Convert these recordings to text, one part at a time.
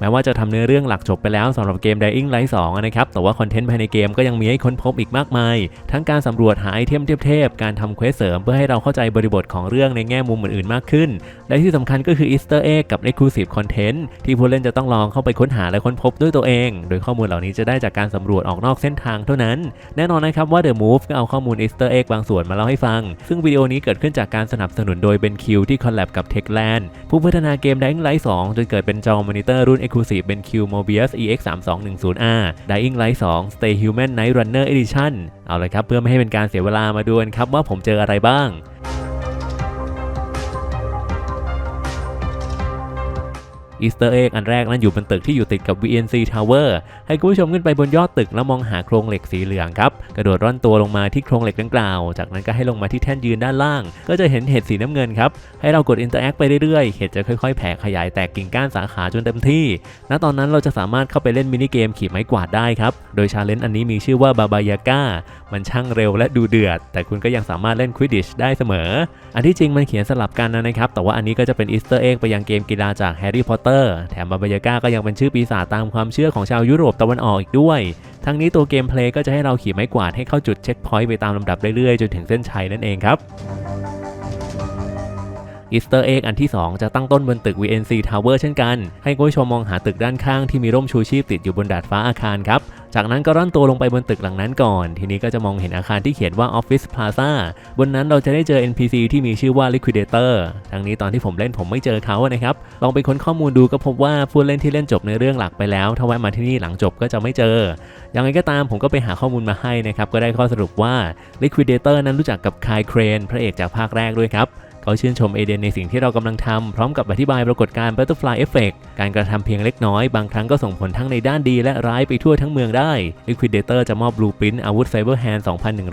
แม้ว่าจะทำเนื้อเรื่องหลักจบไปแล้วสำหรับเกม Dying Light 2 นะครับ แต่ว่าคอนเทนต์ภายในเกมก็ยังมีให้ค้นพบอีกมากมาย ทั้งการสำรวจหาไอเทมเทพๆการทำเควสเสริมเพื่อให้เราเข้าใจบริบทของเรื่องในแง่มุมอื่นๆมากขึ้น และที่สำคัญก็คือ Easter Egg กับ Exclusive Content ที่ผู้เล่นจะต้องลองเข้าไปค้นหาและค้นพบด้วยตัวเอง โดยข้อมูลเหล่านี้จะได้จากการสำรวจออกนอกเส้นทางเท่านั้น แน่นอนนะครับว่า The Move ก็เอาข้อมูล Easter Egg บางส่วนมาเล่าให้ฟัง ซึ่งวิดีโอนี้เกิดขึ้นจากการสนับสนุนโดย BenQ ที่คอลแลบกับ Techland ผู้พัฒนาเกม Dying Light 2จนเกิดเป็นจอมอนิเตอร์รุ่น Exclusive BenQ Mobius EX 3 2 1 0 R Dying Light 2 Stay Human Night Runner Edition เอาเลยครับ เพื่อไม่ให้เป็นการเสียเวลามาดูกันครับว่าผมเจออะไรบ้าง อีสเตอร์เอ็กอันแรกนั้นอยู่บนตึกที่อยู่ติดกับ VNC Tower ให้คุณผู้ชมขึ้นไปบนยอดตึกแล้วมองหาโครงเหล็กสีเหลืองครับ กระโดดร่อนตัวลงมาที่โครงเหล็กดังกล่าว จากนั้นก็ให้ลงมาที่แท่นยืนด้านล่าง ก็จะเห็นเห็ดสีน้ำเงินครับ ให้เรากด Interact ไปเรื่อยๆ เห็ดจะค่อยๆ แผ่ขยายแตกกิ่งก้านสาขาจนเต็มที่ ณ ตอนนั้นเราจะสามารถเข้าไปเล่นมินิเกมขี่ไม้กวาดได้ครับ โดยชาเลนจ์อันนี้มีชื่อว่าบาบายาก้า มันช่างเร็วและดูเดือด แต่คุณก็ยังสามารถเล่นควิดดิชได้เสมอ อันที่จริงมันเขียนสลับกันนะครับ แต่ว่าอันนี้ก็จะเป็นอีสเตอร์เอ็กไปยังเกมกีฬาจากแฮร์รี่พอตเตอร์ แถมบาบายาก้าก็ยังเป็นชื่อปีศาจตามความเชื่อของชาวยุโรปตะวันออกอีกด้วย ทั้งนี้ตัวเกมเพลย์ก็จะให้เราขี่ไม้กวาดให้เข้าจุดเช็คพอยต์ไปตามลำดับเรื่อยๆ จนถึงเส้นชัยนั่นเองครับ อีสเตอร์เอ็กอันที่ 2 จะตั้งต้นบนตึก VNC Tower เช่นกัน ให้คุณผู้ชมมองหาตึกด้านข้างที่มีร่มชูชีพติดอยู่บนดาดฟ้าอาคารครับ จากนั้นก็ร่อนตัวลงไปบนตึกหลังนั้นก่อน ทีนี้ก็จะมองเห็นอาคารที่เขียนว่า Office Plaza บนนั้นเราจะได้เจอ NPC ที่มีชื่อว่า Liquidator ทั้งนี้ตอนที่ผมเล่นผมไม่เจอเขานะครับ ลองไปค้นข้อมูลดูก็พบว่าผู้เล่นที่เล่นจบในเรื่องหลักไปแล้วถ้าแวะมาที่นี่หลังจบก็จะไม่เจอ ยังไงก็ตามผมก็ไปหาข้อมูลมาให้นะครับก็ได้ข้อสรุปว่า Liquidator นั้นรู้จักกับคายเครนพระเอกจากภาคแรกด้วยครับ เขาชื่นชมเอเดนในสิ่งที่เรากำลังทำพร้อมกับอธิบายปรากฏการณ์ Butterfly Effect การกระทำเพียงเล็กน้อย บางครั้งก็ส่งผลทั้งในด้านดีและร้ายไปทั่วทั้งเมืองได้ Liquidator จะมอบบลูปินอาวุธ Cyber Hand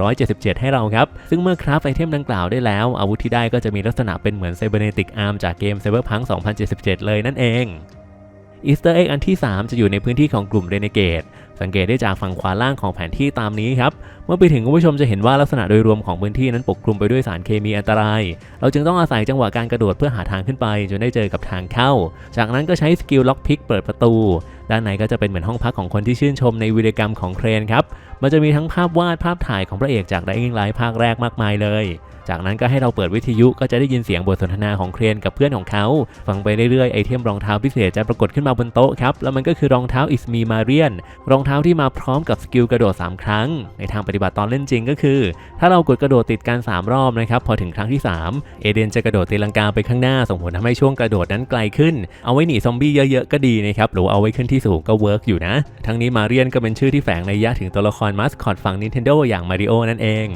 2177 ให้เราครับ ซึ่งเมื่อคราฟไอเทมดังกล่าวได้แล้ว อาวุธที่ได้ก็จะมีลักษณะเป็นเหมือน Cybernetic Arm จากเกม Cyberpunk 2077 เลยนั่นเองอีสเตอร์เอ็กอันที่ 3 จะอยู่ในพื้นที่ของกลุ่ม Renegade สังเกตได้จากฝั่งขวาล่างของแผนที่ตามนี้ครับเมื่อไปถึงคุณผู้ชมจะเห็นว่าลักษณะโดยรวมของพื้นที่นั้นปกคลุมไปด้วยสารเคมีอันตราย เราจึงต้องอาศัยจังหวะการกระโดดเพื่อหาทางขึ้นไป จนได้เจอกับทางเข้า จากนั้นก็ใช้สกิลล็อกพิกเปิดประตู ด้านในก็จะเป็นเหมือนห้องพักของคนที่ชื่นชมในวีรกรรมของเครนครับ มันจะมีทั้งภาพวาดภาพถ่ายของพระเอกจาก Dying Light ภาคแรกมากมายเลย จากนั้นก็ให้เราเปิดวิทยุก็จะได้ยินเสียงบทสนทนาของเครนกับเพื่อนของเขา ฟังไปเรื่อยๆไอเทมรองเท้าพิเศษจะปรากฏขึ้นมาบนโต๊ะครับ แล้วมันก็คือรองเท้าอิสมีมาเรียน รองเท้าที่มาพร้อมกับสกิลกระโดด 3 ครั้ง ในทางปฏิบัติตอนเล่นจริงก็คือ ถ้าเรากดกระโดดติดกัน 3 รอบนะครับพอถึงครั้งที่ 3 เอเดนจะกระโดดตีลังกาไปข้างหน้าส่งผลทำให้ช่วงกระโดดนั้นไกลขึ้น เอาไว้หนีซอมบี้เยอะๆก็ดีนะครับหรือเอาไว้ขึ้นที่สูงก็เวิร์กอยู่นะ ทั้งนี้มาเรียนก็เป็นชื่อที่แฝงในยะถึงตัวละครมัสคอตฝั่ง Nintendo อย่างมาริโอนั่นเอง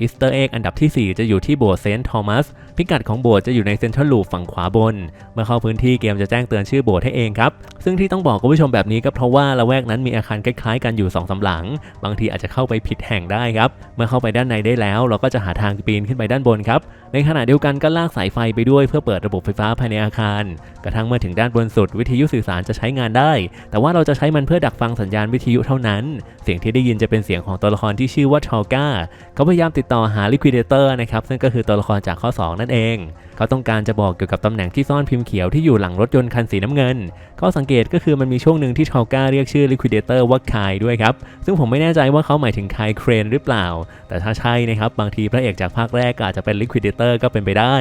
อีสเตอร์เอ็กอันดับที่ 4 จะอยู่ที่โบสถ์เซนต์ทอมัสพิกัดของโบสถ์จะอยู่ในเซ็นทรัลลูปฝั่งขวาบน เมื่อเข้าพื้นที่เกมจะแจ้งเตือนชื่อโบสถ์ให้เองครับ ซึ่งที่ต้องบอกคุณผู้ชมแบบนี้ก็เพราะว่าละแวกนั้นมีอาคารคล้ายๆกันอยู่2อสาหลัง บางทีอาจจะเข้าไปผิดแห่งได้ครับ เมื่อเข้าไปด้านในได้แล้ว เราก็จะหาทางปีนขึ้นไปด้านบนครับ ในขณะเดียวกันก็ลากสายไฟไปด้วยเพื่อเปิดระบบไฟฟ้าภายในอาคาร กระทั่งเมื่อถึงด้านบนสุดวิทยุสื่อสารจะใช้งานได้ แต่ว่าเราจะใช้มันเพื่อดักฟังสัญญาณวิทยุเท่านั้น เสียงที่ได้ยินจะเป็นเสียงของตัวละครที่ชื่อว่าทอก้าเขาพยายามติดต่อหา Liquidator นะครับซึ่งก็คือตัวละครจากข้อ2นั่นเอง เขาต้องการจะบอกเกี่ยวกับตำแหน่งที่ซ่อนพิมพ์เขียวที่อยู่หลังรถยนต์คันสีน้ำเงิน ข้อสังเกตก็คือมันมีช่วงหนึ่งที่ทอก้าเรียกชื่อลิควิดเตอร์ว่าคายด้วยครับ ซึ่งผมไม่แน่ใจว่าเขาหมายถึงคายเครนหรือเปล่า แต่ถ้าใช่นะครับบางทีพระเอกจากภาคแรกอาจจะเป็นลิควิดเตอร์ก็เป็นไปได้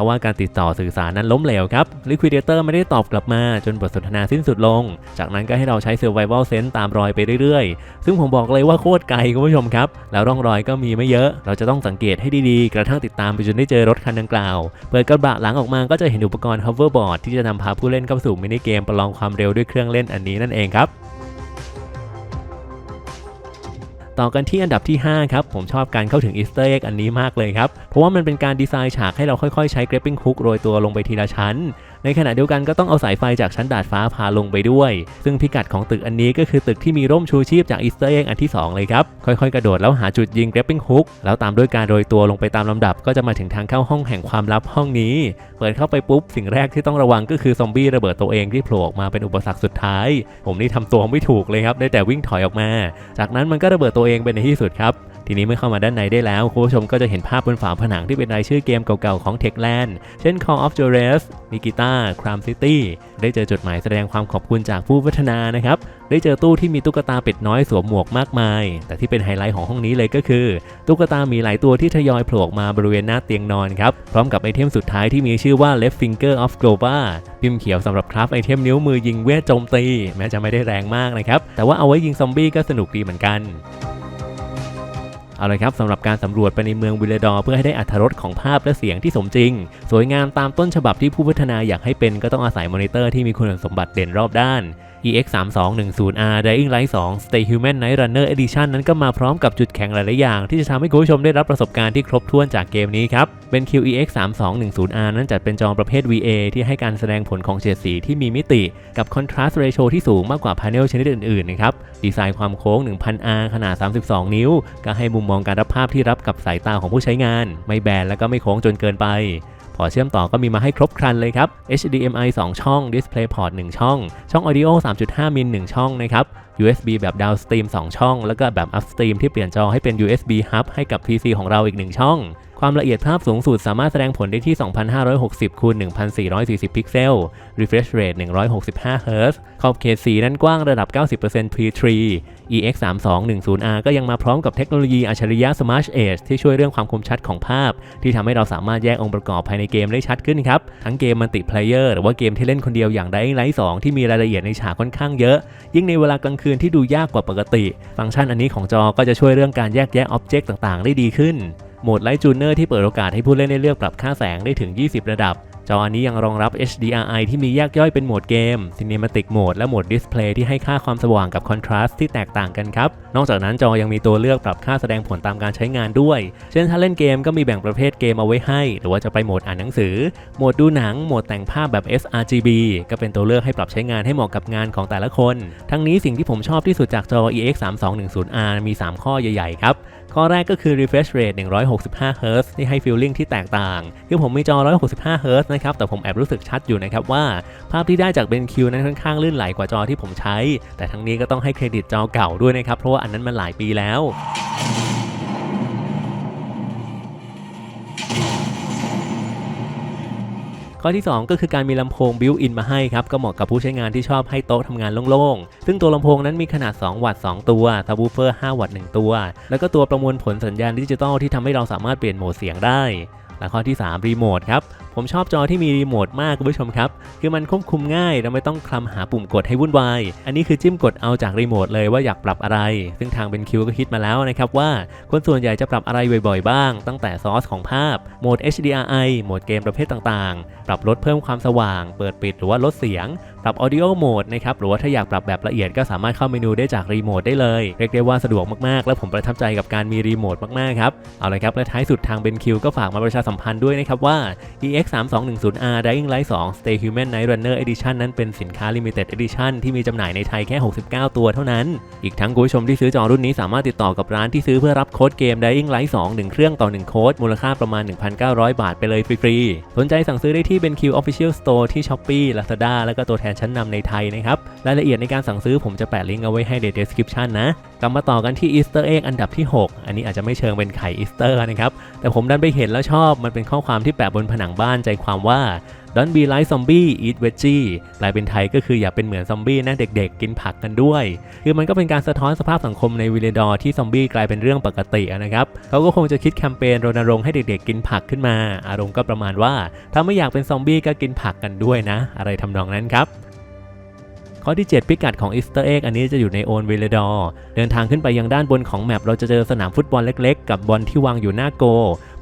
ทว่าการติดต่อสื่อสารนั้นล้มเหลวครับ Liquidator ไม่ได้ตอบกลับมาจนบทสนทนาสิ้นสุดลง จากนั้นก็ให้เราใช้ Survival Sense ตามรอยไปเรื่อยๆ ซึ่งผมบอกเลยว่าโคตรไกลคุณผู้ชมครับ แล้วร่องรอยก็มีไม่เยอะ เราจะต้องสังเกตให้ดีๆ กระทั่งติดตามไปจนได้เจอรถคันดังกล่าว เปิดกระบะหลังออกมาก็จะเห็นอุปกรณ์ hoverboard ที่จะนำพาผู้เล่นเข้าสู่มินิเกมประลองความเร็วด้วยเครื่องเล่นอันนี้นั่นเองครับ ต่อกันที่อันดับที่ 5 ครับ ผมชอบการเข้าถึงอีสเตอร์เอ็กอันนี้มากเลยครับ เพราะว่ามันเป็นการดีไซน์ฉากให้เราค่อยๆ ใช้เกรปปิ้งคุกโรยตัวลงไปทีละชั้น ในขณะเดียวกันก็ต้องเอาสายไฟจากชั้นดาดฟ้าพาลงไปด้วย ซึ่งพิกัดของตึกอันนี้ก็คือตึกที่มีร่มชูชีพจากอีสเตอร์เอ็กอันที่ 2 เลยครับ ค่อยๆ กระโดดแล้วหาจุดยิง grappling hook แล้วตามด้วยการโรยตัวลงไปตามลำดับ ก็จะมาถึงทางเข้าห้องแห่งความลับห้องนี้ เปิดเข้าไปปุ๊บสิ่งแรกที่ต้องระวังก็คือซอมบี้ระเบิดตัวเองที่โผล่ออกมาเป็นอุปสรรคสุดท้าย ผมนี่ทำตัวไม่ถูกเลยครับได้แต่วิ่งถอยออกมา จากนั้นมันก็ระเบิดตัวเองเป็นในที่สุดครับทีนี้เมื่อเข้ามาด้านในได้แล้วคุณผู้ชมก็จะเห็นภาพบนฝาผนังที่เป็นรายชื่อเกมเก่าๆของ Techland เช่น Call of Juarez n i k i t a Crime City ได้เจอจดหมายแสดงความขอบคุณจากผู้พัฒนานะครับ ได้เจอตู้ที่มีตุ๊กตาเป็ดน้อยสวมหมวกมากมาย แต่ที่เป็นไฮไลท์ของห้องนี้เลยก็คือ ตุ๊กตามีหลายตัวที่ทยอยโผล่ออกมาบริเวณหน้าเตียงนอนครับ พร้อมกับไอเทมสุดท้ายที่มีชื่อว่า Left Finger of Glova พิมพ์เขียวสำหรับคราฟไอเทมนิ้วมือยิงเวทโจมตี แม้จะไม่ได้แรงมากนะครับแต่ว่าเอาไว้ยิงซอมบี้ก็สนุกดีเหมือนกัน เอาละครับสำหรับการสำรวจไปในเมืองวิลเลดอร์เพื่อให้ได้อัธรสของภาพและเสียงที่สมจริง สวยงามตามต้นฉบับที่ผู้พัฒนาอยากให้เป็นก็ต้องอาศัยมอนิเตอร์ที่มีคุณสมบัติเด่นรอบด้าน EX 3 2 1 0 R Dying Light 2 Stay Human Night Runner Edition นั้นก็มาพร้อมกับจุดแข็งหลายๆอย่าง ที่จะทำให้คุณผู้ชมได้รับประสบการณ์ที่ครบถ้วนจากเกมนี้ครับ เป็น QEX 3 2 1 0 R นั้นจัดเป็นจอประเภท VA ที่ให้การแสดงผลของเฉดสีที่มีมิติ กับ Contrast Ratio ที่สูงมากกว่าพาเนลชนิดอื่น ๆ นะครับ ดีไซน์ความโค้ง 1000R ขนาด 32 นิ้ว ก็ให้มุมมองการรับภาพที่รับกับสายตาของผู้ใช้งาน ไม่แบนและก็ไม่โค้งจนเกินไป อเชื่อมต่อก็มีมาให้ครบครันเลยครับ HDMI 2 ช่อง DisplayPort 1 ช่อง ช่อง Audio 3.5 มิล 1 ช่องนะครับ USB แบบ Downstream 2 ช่อง แล้วก็แบบ Upstream ที่เปลี่ยนจอให้เป็น USB Hub ให้กับ PC ของเราอีก 1 ช่อง ความละเอียดภาพสูงสุดสามารถแสดงผลได้ที่ 2560คูณ1440 พิกเซล Refresh Rate 165 Hz ขอบเขตสีนั้นกว้างระดับ 90% P3 EX 3 2 1 0 R ก็ยังมาพร้อมกับเทคโนโลยีอัจฉริยะ Smart Edge ที่ช่วยเรื่องความคมชัดของภาพ ที่ทำให้เราสามารถแยกองค์ประกอบภายในเกมได้ชัดขึ้นครับ ทั้งเกมมัลติเพลเยอร์หรือว่าเกมที่เล่นคนเดียวอย่าง Dying Light 2 ที่มีรายละเอียดในฉากค่อนข้างเยอะ ยิ่งในเวลากลางคืนที่ดูยากกว่าปกติ ฟังก์ชันอันนี้ของจอก็จะช่วยเรื่องการแยกแยะอ็อบเจกต์ต่างๆ ได้ดีขึ้นโหมดไลท์จูเนอร์ที่เปิดโอกาสให้ผู้เล่นได้เลือกปรับค่าแสงได้ถึง 20 ระดับ จออันนี้ยังรองรับ HDRI ที่มีแยกย่อยเป็นโหมดเกม Cinematic Mode และโหมด Display ที่ให้ค่าความสว่างกับ Contrast ที่แตกต่างกันครับ นอกจากนั้นจอยังมีตัวเลือกปรับค่าแสดงผลตามการใช้งานด้วย เช่นถ้าเล่นเกมก็มีแบ่งประเภทเกมเอาไว้ให้ หรือว่าจะไปโหมดอ่านหนังสือ โหมดดูหนัง โหมดแต่งภาพแบบ sRGB ก็เป็นตัวเลือกให้ปรับใช้งานให้เหมาะกับงานของแต่ละคน ทั้งนี้สิ่งที่ผมชอบที่สุดจากจอ EX 3 2 1 0 R มี 3 ข้อใหญ่ๆครับ ข้อแรกก็คือ refresh rate 165 Hz ที่ให้ feeling ที่แตกต่าง คือผมมีจอ 165 Hz นะครับ แต่ผมแอบรู้สึกชัดอยู่นะครับว่า ภาพที่ได้จาก BenQ นั้นค่อนข้างลื่นไหลกว่าจอที่ผมใช้ แต่ทั้งนี้ก็ต้องให้เครดิตจอเก่าด้วยนะครับ เพราะว่าอันนั้นมันหลายปีแล้ว ข้อที่ 2 ก็คือการมีลำโพงบิวอินมาให้ครับก็เหมาะกับผู้ใช้งานที่ชอบให้โต๊ะทำงานโล่งๆ ซึ่งตัวลำโพงนั้นมีขนาด 2 วัตต์2ตัวซับวูเฟอร์ 5 วัตต์1ตัว แล้วก็ตัวประมวลผลสัญญาณดิจิตอลที่ทำให้เราสามารถเปลี่ยนโหมดเสียงได้และข้อที่ 3 รีโมทครับผมชอบจอที่มีรีโมทมากคุณผู้ชมครับ คือมันควบคุมง่ายเราไม่ต้องคลำหาปุ่มกดให้วุ่นวาย อันนี้คือจิ้มกดเอาจากรีโมทเลยว่าอยากปรับอะไร ซึ่งทางเป็นคิวก็คิดมาแล้วนะครับว่าคนส่วนใหญ่จะปรับอะไรบ่อยๆ บ้าง ตั้งแต่ซอสของภาพ โหมด HDRI โหมดเกมประเภทต่างๆ ปรับลดเพิ่มความสว่าง เปิดปิดหรือว่าลดเสียง ปรับ Audio Mode นะครับ หรือว่าถ้าอยากปรับแบบละเอียดก็สามารถเข้าเมนูได้จากรีโมทได้เลย เรียกได้ว่าสะดวกมากๆ และผมประทับใจกับการมีรีโมทมากๆ ครับ เอาเลยครับ และท้ายสุดทาง BenQ ก็ฝากมาประชาสัมพันธ์ด้วยนะครับว่า EX X3210R Dying Light 2 Stay Human Night Runner Edition นั้นเป็นสินค้า Limited Edition ที่มีจำหน่ายในไทยแค่ 69 ตัวเท่านั้น อีกทั้งคุณผู้ชมที่ซื้อจอรุ่นนี้สามารถติดต่อกับร้านที่ซื้อเพื่อรับโค้ดเกม Dying Light 2 1 เครื่องต่อ 1 โค้ด มูลค่าประมาณ 1,900 บาทไปเลยฟรีๆ สนใจสั่งซื้อได้ที่ BenQ Official Store ที่ Shopee Lazada แล้วก็ตัวแทนชั้นนำในไทยนะครับ รายละเอียดในการสั่งซื้อผมจะแปะลิงก์เอาไว้ให้ใน description นะกลับมาต่อกันที่ Easter Egg อันดับที่ 6 อันนี้อาจจะไม่เชิงเป็นไข่อีสเตอร์นะครับแต่ผมดันไปเห็นแล้วชอบมันเป็นข้อความที่แปะบนผนังบ้านใจความว่า Don't be like zombie eat veggie แปลเป็นไทยก็คืออย่าเป็นเหมือนซอมบี้นะเด็กๆ กินผักกันด้วย คือมันก็เป็นการสะท้อนสภาพสังคมในวิลเลดอร์ที่ซอมบี้กลายเป็นเรื่องปกตินะครับ เขาก็คงจะคิดแคมเปญรณรงค์ให้เด็กๆ กินผักขึ้นมา อารมณ์ก็ประมาณว่า ถ้าไม่อยากเป็นซอมบี้ก็กินผักกันด้วยนะ อะไรทำนองนั้นครับข้อที่ 7 พิกัดของ Easter Egg อันนี้จะอยู่ในโอนวิลเลดอร์เดินทางขึ้นไปยังด้านบนของแมปเราจะเจอสนามฟุตบอลเล็กๆ กับบอลที่วางอยู่หน้าโก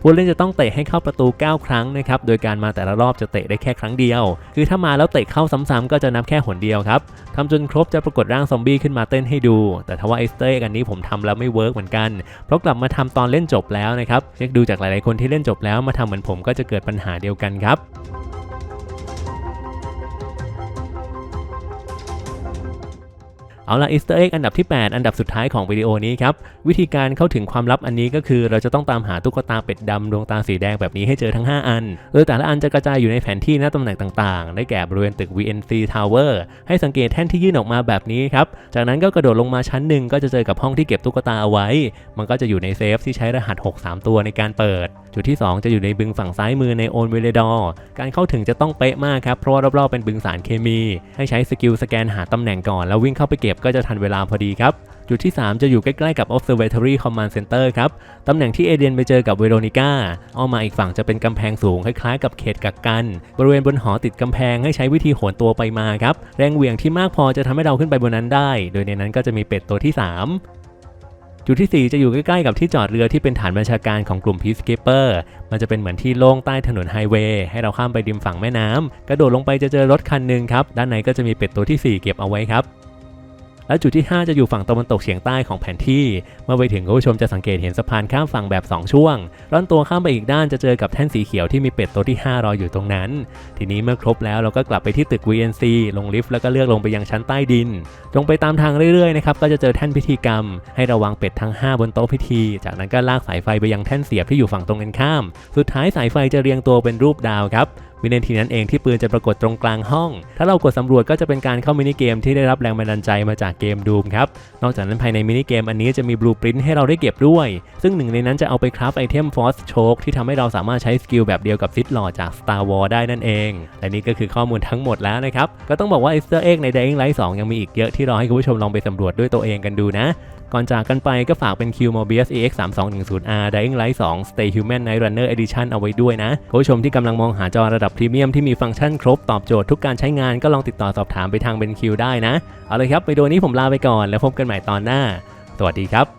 ผู้เล่นจะต้องเตะให้เข้าประตู 9 ครั้งนะครับโดยการมาแต่ละรอบจะเตะได้แค่ครั้งเดียว คือถ้ามาแล้วเตะเข้าซ้ำๆก็จะนับแค่หนเดียวครับทำจนครบจะปรากฏร่างซอมบี้ขึ้นมาเต้นให้ดู แต่ทว่าไอสเตอร์กันนี้ผมทำแล้วไม่เวิร์กเหมือนกัน เพราะกลับมาทำตอนเล่นจบแล้วนะครับเช็คดูจากหลายๆคนที่เล่นจบแล้วมาทำเหมือนผมก็จะเกิดปัญหาเดียวกันครับ เอาละอีสเตอร์เอ็กอันดับที่ 8 อันดับสุดท้ายของวิดีโอนี้ครับ วิธีการเข้าถึงความลับอันนี้ก็คือเราจะต้องตามหาตุ๊กตาเป็ดดำดวงตาสีแดงแบบนี้ให้เจอทั้ง 5 อัน โดยแต่ละอันจะกระจายอยู่ในแผนที่หน้าตำแหน่งต่างๆ ได้แก่บริเวณตึก VNC Tower ให้สังเกตแท่นที่ยื่นออกมาแบบนี้ครับ จากนั้นก็กระโดดลงมาชั้นหนึ่งก็จะเจอกับห้องที่เก็บตุ๊กตาเอาไว้ มันก็จะอยู่ในเซฟที่ใช้รหัส 63 ตัวในการเปิด จุดที่ 2 จะอยู่ในบึงฝั่งซ้ายมือในโอนเวเลดอร์การเข้าถึงจะต้องเป๊ะมากครับเพราะว่ารอบๆเป็นบึงสารเคมี ให้ใช้สกิลสแกนหาตำแหน่งก่อนแล้ววิ่งเข้าไปเก็บก็จะทันเวลาพอดีครับ จุดที่ 3 จะอยู่ใกล้ๆกับ Observatory Command Center ครับ ตำแหน่งที่เอเดียนไปเจอกับเวโรนิก้าอ้อมมาอีกฝั่งจะเป็นกำแพงสูงคล้ายๆกับเขตกักกัน บริเวณบนหอติดกำแพงให้ใช้วิธีโหนตัวไปมาครับ แรงเหวี่ยงที่มากพอจะทำให้เราขึ้นไปบนนั้นได้ โดยในนั้นก็จะมีเป็ดตัวที่ 3จุดที่ 4 จะอยู่ใกล้ๆกับที่จอดเรือที่เป็นฐานบัญชาการของกลุ่ม Peacekeeper มันจะเป็นเหมือนที่โล่งใต้ถนนไฮเวย์ให้เราข้ามไปริมฝั่งแม่น้ำกระโดดลงไปจะเจอรถคันหนึ่งครับ ด้านในก็จะมีเป็ดตัวที่ 4 เก็บเอาไว้ครับ และจุดที่ 5 จะอยู่ฝั่งตะวันตกเฉียงใต้ของแผนที่ เมื่อไปถึงคุณผู้ชมจะสังเกตเห็นสะพานข้ามฝั่งแบบ 2 ช่วงร่อนตัวข้ามไปอีกด้านจะเจอกับแท่นสีเขียวที่มีเป็ดตัวที่ 5 รออยู่ตรงนั้น ทีนี้เมื่อครบแล้วเราก็กลับไปที่ตึก VNC ลงลิฟต์แล้วก็เลือกลงไปยังชั้นใต้ดินตรงไปตามทางเรื่อยๆนะครับก็จะเจอแท่นพิธีกรรม ให้ระวังเป็ดทั้ง 5 บนโต๊ะพิธี จากนั้นก็ลากสายไฟไปยังแท่นเสียบที่อยู่ฝั่งตรงกันข้าม สุดท้ายสายไฟจะเรียงตัวเป็นรูปดาวครับ วินาทีนั้นเองที่ปืนจะปรากฏตรงกลางห้อง ถ้าเรากดสำรวจก็จะเป็นการเข้ามินิเกมที่ได้รับแรงบันดาลใจมาจากเกมดูมครับ นอกจากนั้นภายในมินิเกมอันนี้จะมีบลูปรินท์ให้เราได้เก็บด้วย ซึ่งหนึ่งในนั้นจะเอาไปคราฟไอเทมฟอสโชคที่ทำให้เราสามารถใช้สกิลแบบเดียวกับซิดหลอจาก Star Wars ได้นั่นเอง และนี่ก็คือข้อมูลทั้งหมดแล้วนะครับ ก็ต้องบอกว่า Easter Egg ใน Dying Light 2 ยังมีอีกเยอะที่รอให้คุณผู้ชมลองไปสำรวจด้วยตัวเองกันดูนะ ก่อนจากกันไปก็ฝากเป็น Q Mobius EX 3 2 1 0 R Dying Light 2 Stay Human Night Runner Edition เอาไว้ด้วยนะผู้ชมที่กำลังมองหาจอระดับพรีเมียมที่มีฟังก์ชันครบตอบโจทย์ทุกการใช้งานก็ลองติดต่อสอบถามไปทางเป็น Q ได้นะ เอาเลยครับไปโดยนี้ผมลาไปก่อนแล้วพบกันใหม่ตอนหน้า สวัสดีครับ